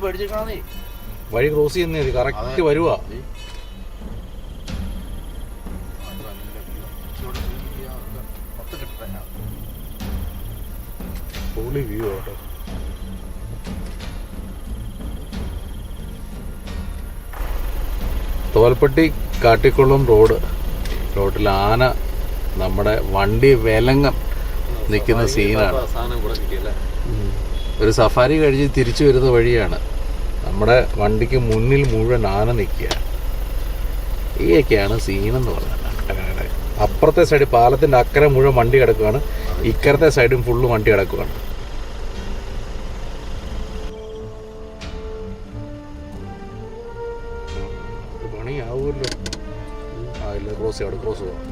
പേടിച്ചിരിക്കണേ വഴി ക്രോസ് ചെയ്യുന്നേ കറക്റ്റ് വരുവാ. പൊളി വ്യൂ ആട്ടോ. തോൽപ്പെട്ടി കാട്ടിക്കുളം റോഡ് റോഡിൽ ആന നമ്മുടെ വണ്ടി വിലങ്ങം നിൽക്കുന്ന സീനാണ് ഒരു സഫാരി കഴിച്ച് തിരിച്ചു വരുന്ന വഴിയാണ്. നമ്മുടെ വണ്ടിക്ക് മുന്നിൽ മുഴുവൻ ആന നിൽക്കുക. ഈയൊക്കെയാണ് സീനെന്ന് പറഞ്ഞത് അപ്പുറത്തെ സൈഡ് പാലത്തിന്റെ അക്കരെ മുഴുവൻ വണ്ടി കിടക്കുകയാണ് ഇക്കരത്തെ സൈഡും ഫുള്ള് വണ്ടി കിടക്കുകയാണ് പണിയാവുമല്ലോ. ആ ഇല്ല ക്രോസ് അവിടെ ക്രോസ് പോകാം